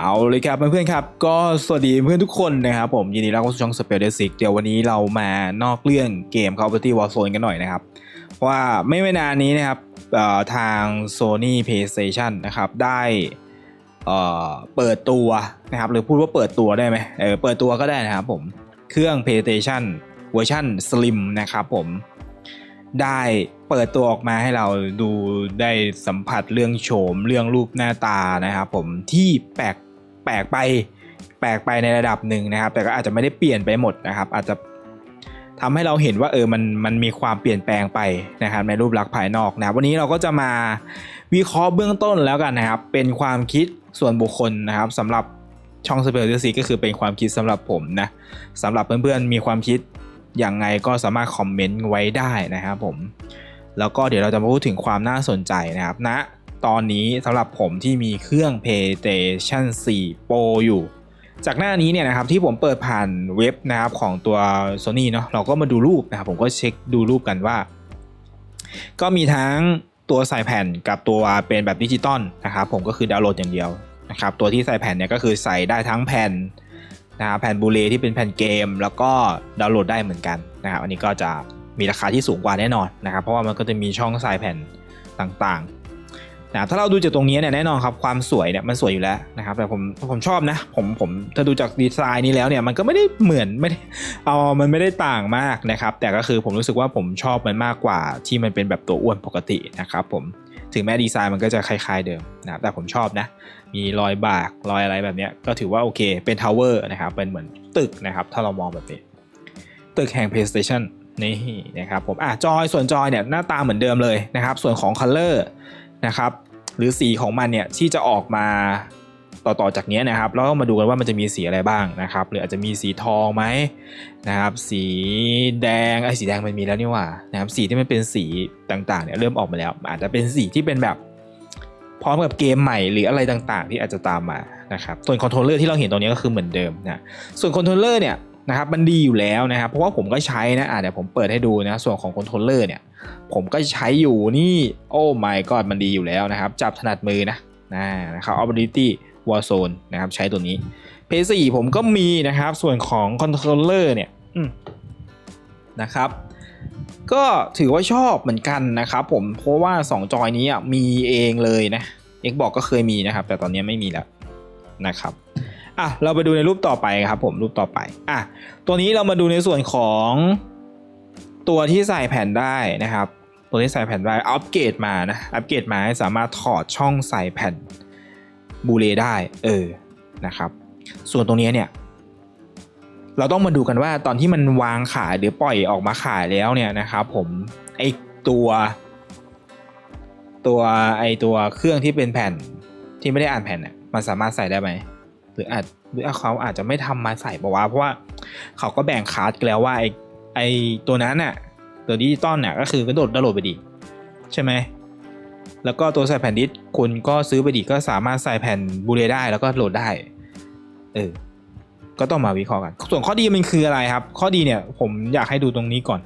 เอาเลยครับเพื่อนๆครับ ก็สวัสดีเพื่อนทุกคนนะครับผมยินดีต้อนรับเข้าสู่ช่อง Spell d e s i c เดี๋ยววันนี้เรามานอกเรื่องเกม Call of Duty Warzone กันหน่อยนะครับ ว่าไม่ไม่นานนี้นะครับทาง Sony PlayStation นะครับได้อ่อเปิดตัวนะครับหรือพูดว่าเปิดตัวได้ไหมเออเปิดตัวก็ได้นะครับผมเครื่อง PlayStation เวอร์ชัน Slim นะครับผมได้เปิดตัวออกมาให้เราดูได้สัมผัสเรื่องโฉมเรื่องรูปหน้าตานะครับผมที่แปลก แปลกไปแปลกไปในระดับหนึ่งนะครับ แต่ก็อาจจะไม่ได้เปลี่ยนไปหมดนะครับ อาจจะทำให้เราเห็นว่าเออมันมันมีความเปลี่ยนแปลงไปนะครับในรูปลักษณ์ภายนอกนะวันนี้เราก็จะมาวิเคราะห์เบื้องต้นแล้วกันนะครับ เป็นความคิดส่วนบุคคลนะครับสำหรับช่องสเปอร์ซีก็คือเป็นความคิดสำหรับผมนะสำหรับเพื่อนๆมีความคิดอย่างไงก็สามารถคอมเมนต์ไว้ได้นะครับผมแล้วก็เดี๋ยวเราจะมาพูดถึงความน่าสนใจนะครับณนะ ตอนนี้สำหรับผมที่มีเครื่อง PlayStation 4 Pro อยู่ จากหน้านี้เนี่ยนะครับที่ผมเปิดผ่านเว็บนะครับของตัว Sony เนาะเราก็มาดูรูปนะครับผมก็เช็คดูรูปกันว่า ก็มีทั้งตัวใส่แผ่นกับตัวเป็นแบบดิจิตอลนะครับผมก็คือดาวน์โหลดอย่างเดียวนะครับตัวที่ใส่แผ่นเนี่ยก็คือใส่ได้ทั้งแผ่นนะครับแผ่นบูเลที่เป็นแผ่นเกม แล้วก็ดาวน์โหลดได้เหมือนกันนะครับอันนี้ก็จะมีราคาที่สูงกว่าแน่นอนนะครับเพราะว่ามันก็จะมีช่องใส่แผ่นต่าง นะถ้าเราดูจากตรงนี้เนี่ยแน่นอนครับความสวยเนี่ยมันสวยอยู่แล้วนะครับแต่ผมผมชอบนะผมผมถ้าดูจากดีไซน์นี้แล้วเนี่ยมันก็ไม่ได้เหมือนไม่ได้เอามันไม่ได้ต่างมากนะครับแต่ก็คือผมรู้สึกว่าผมชอบมันมากกว่าที่มันเป็นแบบตัวอ้วนปกตินะครับผมถึงแม้ดีไซน์มันก็จะคล้ายๆเดิมนะครับแต่ผมชอบนะ มีรอยบากรอยอะไรแบบนี้ก็ถือว่าโอเคเป็นทาวเวอร์นะครับเป็นเหมือนตึกนะครับถ้าเรามองแบบนี้ตึกแห่ง PlayStation นี่นะครับผมอะจอยส่วนจอยเนี่ยหน้าตาเหมือนเดิมเลยนะครับ ส่วนของ Color นะครับ หรือสีของมันเนี่ยที่จะออกมาต่อๆจากนี้นะครับแล้วมาดูกันว่ามันจะมีสีอะไรบ้างนะครับ หรืออาจจะมีสีทองไหมนะครับ สีแดงไอ้สีแดงมันมีแล้วนี่ว่านะครับสีที่มันเป็นสีต่างๆเนี่ยเริ่มออกมาแล้ว อาจจะเป็นสีที่เป็นแบบพร้อมกับเกมใหม่หรืออะไรต่างๆ ที่อาจจะตามมานะครับส่วนคอนโทรลเลอร์ที่เราเห็นตรงนี้ก็คือเหมือนเดิมนะส่วนคอนโทรลเลอร์เนี่ย นะครับมันดีอยู่แล้วนะครับ เพราะว่าผมก็ใช้นะอะเดี๋ยวผมเปิดให้ดูนะส่วนของคอนโทรลเลอร์เนี่ย ผมก็ใช้อยู่นี่ โอ้ my god มันดีอยู่แล้วนะครับ จับถนัดมือนะนะนะครับ Ability Warzone นะครับ ใช้ตัวนี้ PS4 ผมก็มีนะครับ ส่วนของคอนโทรลเลอร์เนี่ยนะครับ ก็ถือว่าชอบเหมือนกันนะครับผมเพราะว่า 2 จอยนี้อะมีเองเลยนะ Xbox ก็เคยมีนะครับ แต่ตอนนี้ไม่มีแล้วนะครับ อะเราไปดูในรูปต่อไปครับผมรูปต่อไปอะตัวนี้เรามาดูในส่วนของตัวที่ใส่แผ่นได้นะครับ ตัวที่ใส่แผ่นได้อัปเกรดมานะอัปเกรดมาให้สามารถถอดช่องใส่แผ่นบูเลได้เออนะครับ ส่วนตรงนี้เนี่ยเราต้องมาดูกันว่าตอนที่มันวางขายหรือปล่อยออกมาขายแล้วเนี่ยนะครับผมไอตัวตัวไอตัวเครื่องที่เป็นแผ่นที่ไม่ได้อ่านแผ่นเนี่ยมันสามารถใส่ได้ไหม หรืออาจหรือเขาอาจจะไม่ทำมาใส่ปะวะเพราะว่าเขาก็แบ่งคาร์ดกันแล้วว่าไอไอตัวนั้นน่ะตัวดิจิตอลเนี่ยก็คือกระโดดดาวน์โหลดไปดิใช่ไหมแล้วก็ตัวใส่แผ่นดิสก์คุณก็ซื้อไปดิก็สามารถใส่แผ่นบูเลได้แล้วก็โหลดได้เออก็ต้องมาวิเคราะห์กัน ส่วนข้อดีมันคืออะไรครับ ข้อดีเนี่ยผมอยากให้ดูตรงนี้ก่อน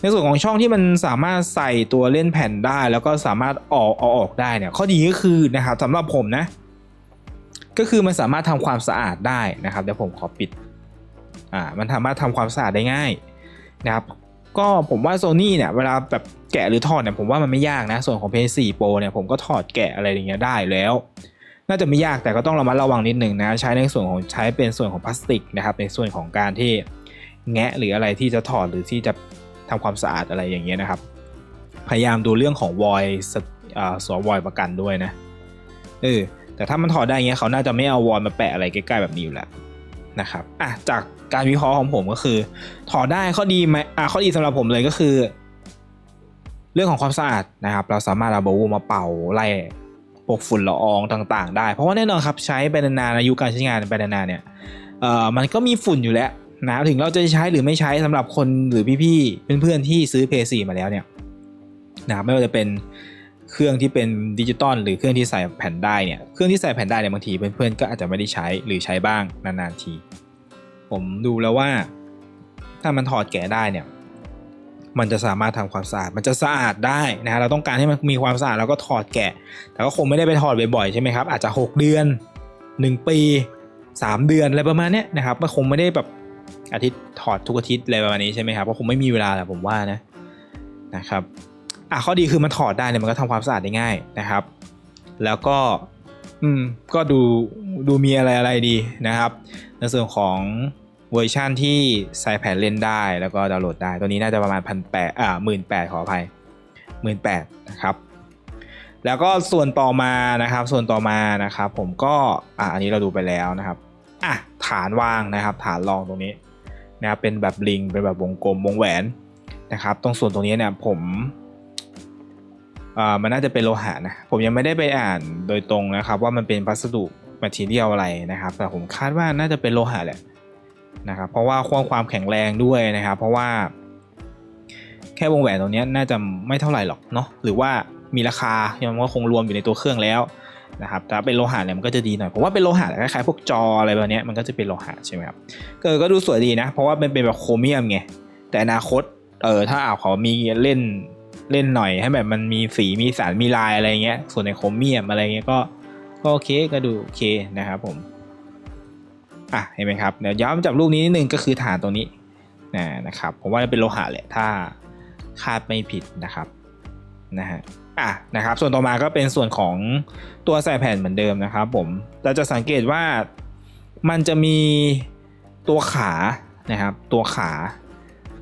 ในส่วนของช่องที่มันสามารถใส่ตัวเล่นแผ่นได้ แล้วก็สามารถออกเอาออกได้เนี่ยข้อดีก็คือนะครับสำหรับผมนะ ก็คือมันสามารถทำความสะอาดได้นะครับเดี๋ยวผมขอปิดอ่ามันสามารถทำความสะอาดได้ง่ายนะครับก็ผมว่าโซนี่เนี่ยเวลาแบบแกะหรือถอดเนี่ยผมว่ามันไม่ยากนะ ส่วนของ PS4 Pro เนี่ยผมก็ถอดแกะอะไรอย่างเงี้ยได้แล้ว น่าจะไม่ยากแต่ก็ต้องระมัดระวังนิดนึงนะใช้ในส่วนของใช้เป็นส่วนของพลาสติกนะครับในส่วนของการที่แงะหรืออะไรที่จะถอดหรือที่จะทำความสะอาดอะไรอย่างเงี้ยนะครับ พยายามดูเรื่องของวอยสวอยประกันด้วยนะเออ แต่ถ้ามันถอดได้เงี้ยเขาน่าจะไม่เอาวอยมาแปะอะไรใกล้ๆแบบนี้อยู่แล้วนะครับอะจากการวิเคราะห์ของผมก็คือ ถอดได้ข้อดีไหมอะข้อดีสำหรับผมเลยก็คือ เรื่องของความสะอาดนะครับ เราสามารถเอาโบว์มาเป่าไล่พวกฝุ่นละอองต่าง ๆ ได้ เพราะว่าแน่นอนครับใช้ไปนานๆอายุการใช้งานไปนานๆเนี่ยเอ่อมันก็มีฝุ่นอยู่แล้วนะถึงเราจะใช้หรือไม่ใช้สำหรับคนหรือพี่ๆเพื่อนๆที่ซื้อ PS4 มาแล้วเนี่ยนะครับไม่ว่าจะเป็น เครื่องที่เป็นดิจิตอลหรือเครื่องที่ใส่แผ่นได้เนี่ยเครื่องที่ใส่แผ่นได้เนี่ยบางทีเพื่อนๆก็อาจจะไม่ได้ใช้หรือใช้บ้างนานๆที ผมดูแล้วว่า ถ้ามันถอดแกะได้เนี่ยมันจะสามารถทำความสะอาด มันจะสะอาดได้นะฮะเราต้องการให้มันมีความสะอาดเราก็ถอดแกะ แต่ก็คงไม่ได้ไปถอดบ่อยๆใช่ไหมครับ อาจจะ 6 เดือน 1 ปี 3 เดือนอะไรประมาณนี้นะครับ มันคงไม่ได้แบบอาทิตย์ถอดทุกอาทิตย์อะไรประมาณนี้ใช่ไหมครับก็คงไม่มีเวลาแหละผมว่านะนะครับ อะข้อดีคือมันถอดได้เนี่ยมันก็ทำความสะอาดได้ง่ายนะครับ แล้วก็อืมก็ดูดูมีอะไรอะไรดีนะครับ ในส่วนของเวอร์ชั่นที่ใส่แผ่นเล่นได้แล้วก็ดาวน์โหลดได้ ตัวนี้น่าจะประมาณพันแปดอ่าหมื่นแปดขออภัยหมื่นแปดนะครับ แล้วก็ส่วนต่อมานะครับ ส่วนต่อมานะครับ ผมก็อ่าอันนี้เราดูไปแล้วนะครับอะฐานวางนะครับ ฐานรองตรงนี้นะครับเป็นแบบลิงเป็นแบบวงกลมวงแหวนนะครับ ตรงส่วนตรงนี้เนี่ยผม มันน่าจะเป็นโลหะนะผมยังไม่ได้ไปอ่านโดยตรงนะครับ ว่ามันเป็นวัสดุแมทเทียลอะไรนะครับ แต่ผมคาดว่าน่าจะเป็นโลหะแหละนะครับเพราะว่าความความแข็งแรงด้วยนะครับ เพราะว่า แค่วงแหวนตรงนี้น่าจะไม่เท่าไหร่หรอกเนาะหรือว่ามีราคายังก็คงรวมอยู่ในตัวเครื่องแล้วนะครับแต่ถ้าเป็นโลหะเนี่ยมันก็จะดีหน่อยผมว่าเป็นโลหะคล้ายๆพวกจออะไรแบบนี้มันก็จะเป็นโลหะใช่ไหมครับก็ก็ดูสวยดีนะ เพราะว่ามันเป็นแบบโครเมียมไงแต่อนาคตเออถ้าอาวเขามีเล่น เล่นหน่อยให้แบบมันมีสีมีสารมีลายอะไรเงี้ย ส่วนในโครเมียมอะไรเงี้ยก็ก็โอเคก็ดูโอเคนะครับผมอะเห็นไหมครับเดี๋ยวย้ำจากรูปนี้นิดนึงก็คือฐานตรงนี้นะนะครับผมว่าเป็นโลหะแหละถ้าคาดไม่ผิดนะครับนะฮะอะนะครับ ส่วนต่อมาก็เป็นส่วนของตัวใส่แผ่นเหมือนเดิมนะครับ ผมเราจะสังเกตว่ามันจะมีตัวขานะครับ ตัวขา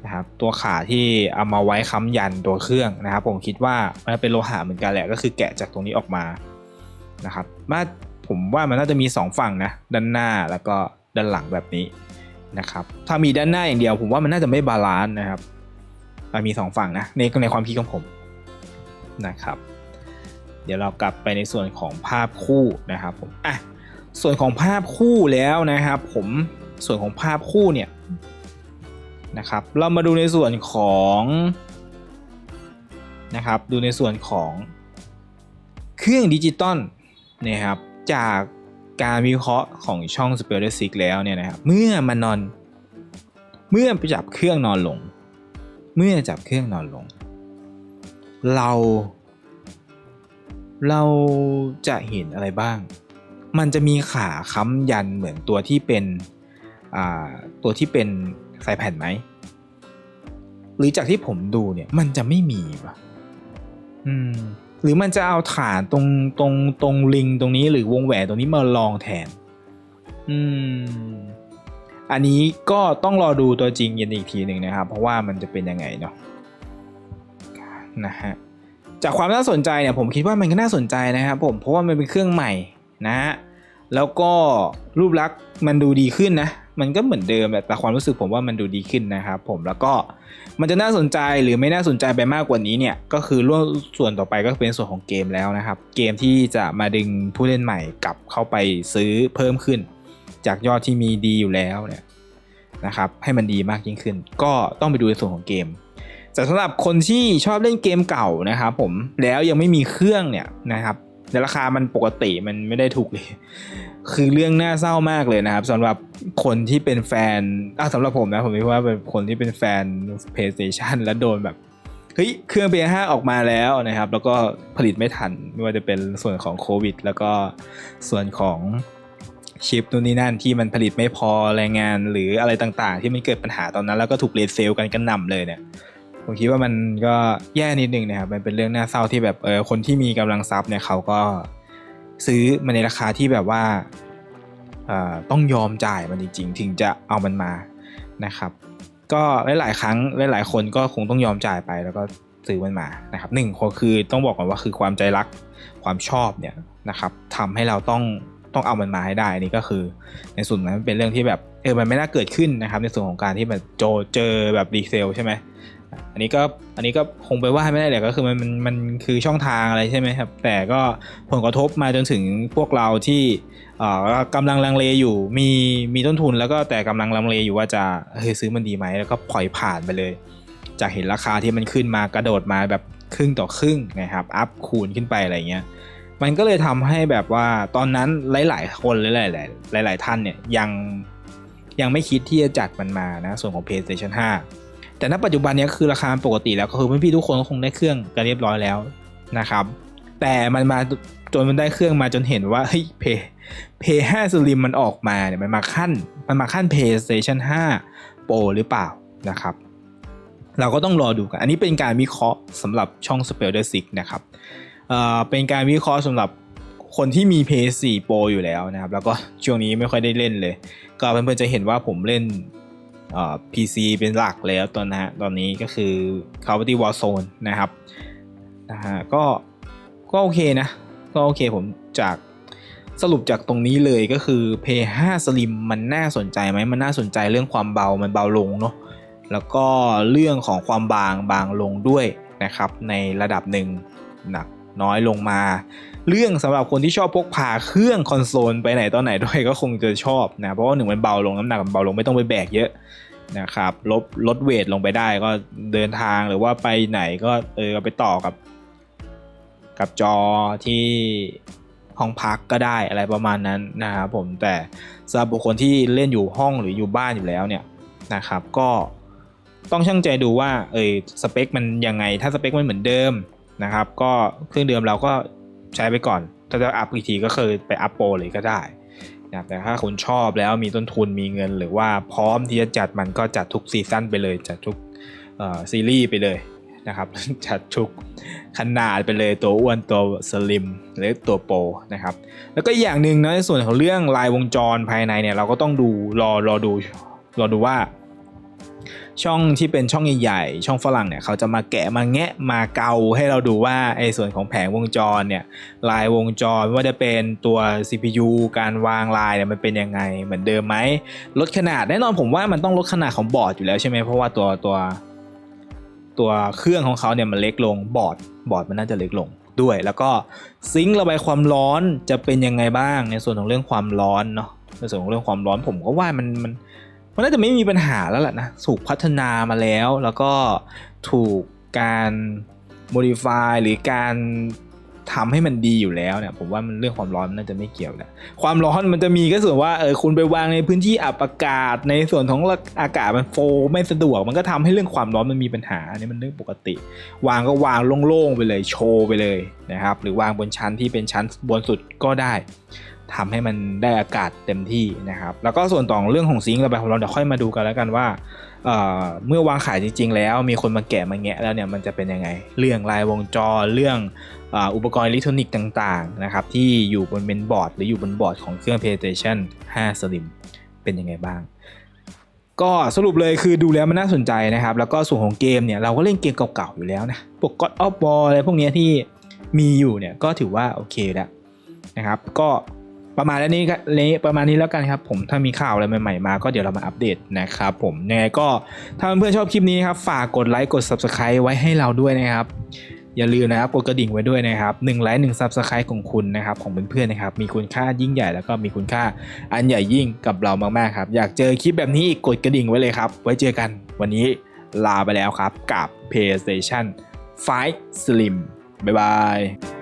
นะครับตัวขาที่เอามาไว้ค้ำยันตัวเครื่องนะครับ ผมคิดว่ามันเป็นโลหะเหมือนกันแหละก็คือแกะจากตรงนี้ออกมานะครับมาผมว่ามันน่าจะมี 2 ฝั่งนะด้านหน้าแล้วก็ด้านหลังแบบนี้นะครับถ้ามีด้านหน้าอย่างเดียว ผมว่ามันน่าจะไม่บาลานซ์นะครับมันมี 2 ฝั่งนะในในความคิดของผมนะครับ เดี๋ยวเรากลับไปในส่วนของภาพคู่นะครับผมอะส่วนของภาพคู่แล้วนะครับ ผมส่วนของภาพคู่เนี่ย นะครับ เรามาดูในส่วนของนะครับ ดูในส่วนของเครื่องดิจิตอลนะครับ จากการวิเคราะห์ของช่อง s p e l l e r s i x แล้วเนี่ยนะครับ เมื่อมันนอน เมื่อไปจับเครื่องนอนลง เมื่อจับเครื่องนอนลง เรา เราจะเห็นอะไรบ้าง มันจะมีขาค้ำยันเหมือนตัวที่เป็นอ่าตัวที่เป็น สายแผ่นไหม หรือจากที่ผมดูเนี่ย มันจะไม่มีป่ะอืม หรือมันจะเอาฐานตรงตรงตรงลิงตรงนี้หรือวงแหวนตรงนี้มาลองแทน อืม อันนี้ก็ต้องรอดูตัวจริงยันอีกทีหนึ่งนะครับ เพราะว่ามันจะเป็นยังไงเนาะนะฮะจากความน่าสนใจเนี่ยผมคิดว่ามันก็น่าสนใจนะครับผมเพราะว่ามันเป็นเครื่องใหม่นะฮะแล้วก็รูปลักษณ์มันดูดีขึ้นนะ มันก็เหมือนเดิมแต่ความรู้สึกผมว่ามันดูดีขึ้นนะครับผมแล้วก็มันจะน่าสนใจหรือไม่น่าสนใจไปมากกว่านี้เนี่ยก็คือร่วมส่วนต่อไปก็เป็นส่วนของเกมแล้วนะครับ เกมที่จะมาดึงผู้เล่นใหม่กลับเข้าไปซื้อเพิ่มขึ้น จากยอดที่มีดีอยู่แล้วเนี่ยนะครับให้มันดีมากยิ่งขึ้น ก็ต้องไปดูในส่วนของเกมแต่สำหรับคนที่ชอบเล่นเกมเก่านะครับผมแล้วยังไม่มีเครื่องเนี่ยนะครับ ในราคามันปกติมันไม่ได้ถูกเลย คือเรื่องน่าเศร้ามากเลยนะครับสำหรับคนที่เป็นแฟนอะสำหรับผมนะผมคิดว่าเป็นคนที่เป็นแฟน PlayStation แล้วโดนแบบเฮ้ยเครื่อง PS5 ออกมาแล้วนะครับ แล้วก็ผลิตไม่ทันไม่ว่าจะเป็นส่วนของโควิด แล้วก็ส่วนของชิปนู่นนี่นั่นที่มันผลิตไม่พอแรงงานหรืออะไรต่างๆ ที่มันเกิดปัญหาตอนนั้น แล้วก็ถูกเลทเซลกันกันหน่ำเลยเนี่ย ผมคิดว่ามันก็แย่นิดนึงนะครับมันเป็นเรื่องน่าเศร้าที่แบบเออคนที่มีกำลังทรัพย์เนี่ยเขาก็ซื้อมาในราคาที่แบบว่าเอ่อต้องยอมจ่ายมันจริงๆ ถึงจะเอามันมานะครับ ก็หลายๆครั้งหลายๆ คนก็คงต้องยอมจ่ายไปแล้วก็ซื้อมันมานะครับหนึ่งก็คือต้องบอกก่อนว่าคือความใจรักความชอบเนี่ยนะครับทำให้เราต้องต้องเอามันมาให้ได้นี่ก็คือ ในส่วนนั้นเป็นเรื่องที่แบบเออมันไม่น่าเกิดขึ้นนะครับ ในส่วนของการที่มันโจเจอแบบรีเซลใช่ไหม อันนี้ก็อันนี้ก็คงไปว่าไม่ได้แหละก็คือมันมันมันคือช่องทางอะไรใช่ไหมครับ แต่ก็ผลกระทบมาจนถึงพวกเราที่เอ่อกำลังลังเลอยู่มีมีต้นทุนแล้วก็แต่กำลังลังเลอยู่ว่าจะเฮ้ยซื้อมันดีไหมแล้วก็ปล่อยผ่านไปเลย จากเห็นราคาที่มันขึ้นมากระโดดมาแบบครึ่งต่อครึ่งนะครับอัพคูณขึ้นไปอะไรเงี้ยมันก็เลยทำให้แบบว่าตอนนั้นหลาย ๆ คนหลายๆหลาย ๆ ท่านเนี่ยยังยังไม่คิดที่จะจัดมันมานะส่วนของ PlayStation 5 แต่ณปัจจุบันนี้คือราคาปกติแล้วก็คือพี่ๆทุกคนก็คงได้เครื่องกันเรียบร้อยแล้วนะครับ แต่มันมาจนมันได้เครื่องมาจนเห็นว่าเฮ้ยเพย์เพย์ห้าสลิมมันออกมาเนี่ยมันมาขั้นมันมาขั้น PlayStation 5 Pro หรือเปล่านะครับ เราก็ต้องรอดูกัน อันนี้เป็นการวิเคราะห์สำหรับช่อง s p e l d e r s i c นะครับเอ่อเป็นการวิเคราะห์สำหรับคนที่มี PS4 Pro อยู่แล้วนะครับ แล้วก็ช่วงนี้ไม่ค่อยได้เล่นเลย ก็เพื่อนๆจะเห็นว่าผมเล่น เอ่อ PC เป็นหลักแล้วตอนนะฮะตอนนี้ก็คือ Call of Duty Warzone นะครับนะฮะก็ก็โอเคนะ ก็โอเคผมจากสรุปจากตรงนี้เลยก็คือ Play 5 Slim มันน่าสนใจไหมมันน่าสนใจเรื่องความเบา มันเบาลงเนาะแล้วก็เรื่องของความบางบางลงด้วยนะครับ ในระดับหนึ่งหนัก น้อยลงมา เรื่องสำหรับคนที่ชอบพกพาเครื่องคอนโซลไปไหนตอนไหนด้วยก็คงจะชอบนะ เพราะว่าหนึ่งมันเบาลงน้ำหนักมันเบาลงไม่ต้องไปแบกเยอะนะครับลดลดเวทลงไปได้ก็เดินทางหรือว่าไปไหนก็เออไปต่อกับ กับจอที่ห้องพักก็ได้อะไรประมาณนั้นนะครับผมแต่สำหรับบุคคลที่เล่นอยู่ห้องหรืออยู่บ้านอยู่แล้วเนี่ยนะครับก็ต้องช่างใจดูว่าเออสเปคมันยังไง ถ้าสเปคมันเหมือนเดิม นะครับ ก็เครื่องเดิมเราก็ใช้ไปก่อน ถ้าจะอัพอีกทีก็คือไปอัพโปรเลยก็ได้นะแต่ถ้าคุณชอบแล้วมีต้นทุนมีเงิน หรือว่าพร้อมที่จะจัดมันก็จัดทุกซีซั่นไปเลย จัดทุกซีรีส์ไปเลยนะครับ จัดทุกขนาดไปเลยตัวอ้วนตัวสลิมหรือตัวโปรนะครับ แล้วก็อีกอย่างหนึ่งนะในส่วนของเรื่องลายวงจรภายในเนี่ยเราก็ต้องดูรอรอดูรอดูว่า ช่องที่เป็นช่องใหญ่ๆช่องฝรั่งเนี่ยเขาจะมาแกะมาแงะมาเกาให้เราดูว่าไอ้ส่วนของแผงวงจรเนี่ยลายวงจรไม่ว่าจะเป็นตัว CPU การวางลายเนี่ยมันเป็นยังไงเหมือนเดิมไหมลดขนาดแน่นอนผมว่ามันต้องลดขนาดของบอร์ดอยู่แล้วใช่ไหมเพราะว่าตัวตัวตัวเครื่องของเขาเนี่ยมันเล็กลงบอร์ดบอร์ดมันน่าจะเล็กลงด้วย แล้วก็ซิงค์ระบายความร้อนจะเป็นยังไงบ้างในส่วนของเรื่องความร้อนเนาะในส่วนของเรื่องความร้อนผมก็ว่ามันมันมันันน่าจะไม่มีปัญหาแล้วแหละนะถูกพัฒนามาแล้วแล้วก็ถูกการ modify หรือการทำให้มันดีอยู่แล้วเนี่ยผมว่ามันเรื่องความร้อนน่าจะไม่เกี่ยวนะความร้อนมันจะมีก็ส่วนว่าเออคุณไปวางในพื้นที่อับอากาศ ในส่วนของอากาศมันโฟไม่สะดวก มันก็ทำให้เรื่องความร้อนมันมีปัญหาอันนี้มันเรื่องปกติ วางก็วางโล่งๆไปเลยโชว์ไปเลยนะครับหรือวางบนชั้นที่เป็นชั้นบนสุดก็ได้ ทำให้มันได้อากาศเต็มที่นะครับ แล้วก็ส่วนต่อเรื่องของซิงค์ระบายความร้อนเดี๋ยวค่อยมาดูกันแล้วกันว่าเเมื่อวางขายจริง ๆ แล้วมีคนมาแกะมาแงะแล้วเนี่ยมันจะเป็นยังไง เรื่องลายวงจรเรื่องออุปกรณ์อิเล็กทรอนิกส์ต่างๆนะครับที่อยู่บนเมนบอร์ดหรืออยู่บนบอร์ดของเครื่อง PlayStation 5 Slim เป็นยังไงบ้าง ก็สรุปเลยคือดูแล้วมันน่าสนใจนะครับ แล้วก็ส่วนของเกมเนี่ยเราก็เล่นเกมเก่าๆอยู่แล้วนะพวก God of War อะไรพวกนี้ที่มีอยู่เนี่ยก็ถือว่าโอเคแล้วนะครับ ก็ ประมาณนี้ก็นี้ประมาณนี้แล้วกันครับผมถ้ามีข่าวอะไรใหม่ๆมาก็เดี๋ยวเรามาอัปเดตนะครับผมยังไงก็ถ้าเพื่อนๆชอบคลิปนี้ครับฝากกดไลค์กด Subscribe ไว้ให้เราด้วยนะครับอย่าลืมนะครับกดกระดิ่งไว้ด้วยนะครับหนึ่งไลค์หนึ่งซับสไครต์ของคุณนะครับของเพื่อนๆนะครับมีคุณค่ายิ่งใหญ่แล้วก็มีคุณค่าอันใหญ่ยิ่งกับเรามากๆครับอยากเจอคลิปแบบนี้อีกกดกระดิ่งไว้เลยครับไว้เจอกันวันนี้ลาไปแล้วครับกับ PlayStation 5 Slim บ๊ายบาย